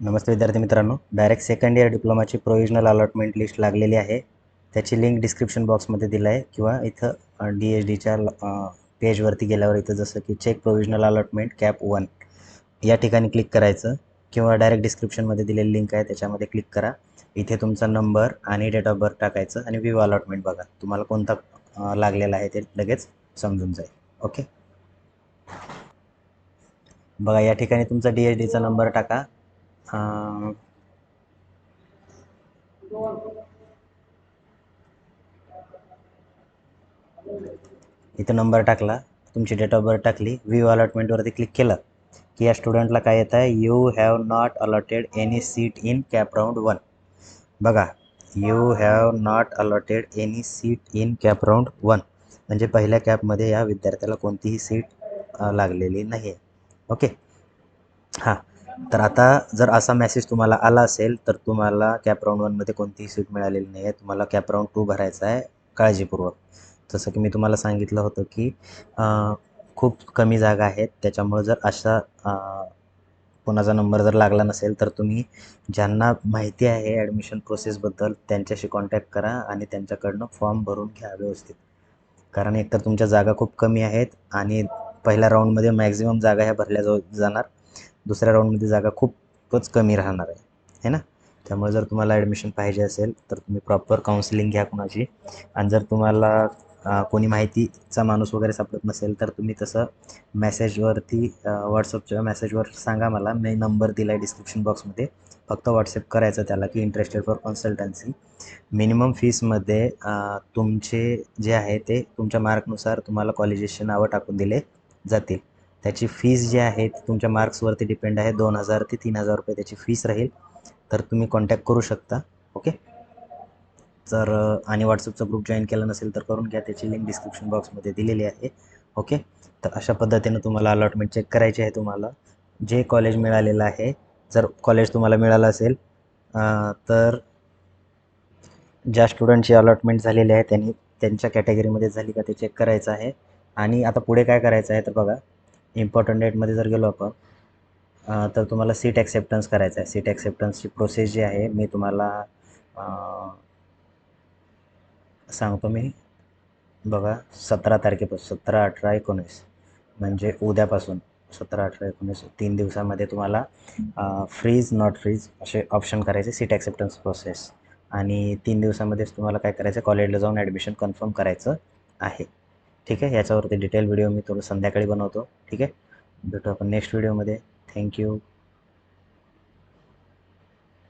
नमस्ते विद्यार्थी मित्रांनो. Direct second year डिप्लोमाची प्रोविजनल अलॉटमेंट लिस्ट लागलेली आहे. त्याची लिंक डिस्क्रिप्शन बॉक्समध्ये दिलं आहे किंवा इथं डी एच डीच्या पेजवरती गेल्यावर इथं जसं की check provisional allotment CAP one या ठिकाणी क्लिक करायचं किंवा डायरेक्ट डिस्क्रिप्शनमध्ये दिलेली लिंक आहे त्याच्यामध्ये क्लिक करा. इथे तुमचा नंबर आणि डेट ऑफ बर्थ टाकायचं आणि व्ह्यू अलॉटमेंट बघा. तुम्हाला कोणता लागलेला आहे ते लगेच समजून जाईल. ओके बघा या ठिकाणी तुमचा डी एच डीचा नंबर टाका. इथं नंबर टाकला. तुमची डेट ऑफ बर्थ टाकली. व्ह्यू अलॉटमेंटवरती क्लिक केलं की या स्टुडंटला काय येत आहे you have not allotted any seat in CAP round one बघा you have not allotted any seat in CAP round one म्हणजे पहिल्या कॅपमध्ये या विद्यार्थ्याला कोणतीही सीट लागलेली नाही आहे ओके हां. तर आता जर असा मेसेज तुम्हाला आला असेल तर तुम्हाला कॅप राऊंड वनमध्ये कोणतीही सीट मिळालेली नाही आहे तुम्हाला कॅप राऊंड टू भरायचा आहे काळजीपूर्वक. जसं की मी तुम्हाला सांगितलं होतं की खूप कमी जागा आहेत. त्याच्यामुळं जर अशा कोणाचा नंबर जर लागला नसेल तर तुम्ही ज्यांना माहिती आहे ॲडमिशन प्रोसेसबद्दल त्यांच्याशी कॉन्टॅक्ट करा आणि त्यांच्याकडनं फॉर्म भरून घ्या व्यवस्थित. कारण एकतर तुमच्या जागा खूप कमी आहेत आणि पहिल्या राऊंडमध्ये मॅक्झिमम जागा ह्या भरल्या जाऊ जाणार. दुसऱ्या राऊंडमध्ये जागा खूपच कमी राहणार आहे. है ना? त्यामुळे जर तुम्हाला ॲडमिशन पाहिजे असेल तर तुम्ही प्रॉपर काउन्सिलिंग घ्या कुणाची आणि जर तुम्हाला कोणी माहितीचा माणूस वगैरे सापडत नसेल तर तुम्ही तसं मेसेजवरती व्हॉट्सअपच्या मेसेजवर सांगा मला. मी नंबर दिला आहे डिस्क्रिप्शन बॉक्समध्ये फक्त व्हॉट्सअप करायचं त्याला की इंटरेस्टेड फॉर कन्सल्टन्सी मिनिमम फीसमध्ये तुमचे जे आहे ते तुमच्या मार्कनुसार तुम्हाला कॉलेजेसचे नावं टाकून दिले जातील. त्याची फीस जी आहे ती तुमच्या मार्क्सवरती डिपेंड आहे. दोन हजार ते तीन हजार रुपये त्याची फीस राहील. तर तुम्ही कॉन्टॅक्ट करू शकता ओके तर आणि व्हॉट्सअपचा ग्रुप जॉईन केला नसेल तर करून घ्या. त्याची लिंक डिस्क्रिप्शन बॉक्समध्ये दिलेली आहे ओके तर अशा पद्धतीनं तुम्हाला अलॉटमेंट चेक करायची आहे तुम्हाला. जे कॉलेज मिळालेलं आहे जर कॉलेज तुम्हाला मिळालं असेल तर ज्या स्टुडंटची अलॉटमेंट झालेली आहे त्यांनी त्यांच्या कॅटेगरीमध्ये झाली का ते चेक करायचं आहे. आणि आता पुढे काय करायचं आहे तर बघा इम्पॉर्टंट डेटमध्ये जर गेलो आपण तर तुम्हाला सीट ॲक्सेप्टन्स करायचं आहे. सीट ॲक्सेप्टन्सची प्रोसेस जी आहे मी तुम्हाला सांगतो मी. बघा सतरा तारखेपासून सतरा अठरा एकोणीस. म्हणजे उद्यापासून सतरा अठरा एकोणीस तीन दिवसामध्ये तुम्हाला फ्रीज नॉट फ्रीज असे ऑप्शन करायचे सीट ॲक्सेप्टन्स प्रोसेस आणि तीन दिवसामध्येच तुम्हाला काय करायचं कॉलेजला जाऊन ॲडमिशन कन्फर्म करायचं आहे. ठीक आहे याच्यावरती डिटेल व्हिडिओ मी थोडं संध्याकाळी बनवतो. ठीक आहे? भेटू आपण नेक्स्ट व्हिडिओमध्ये थँक्यू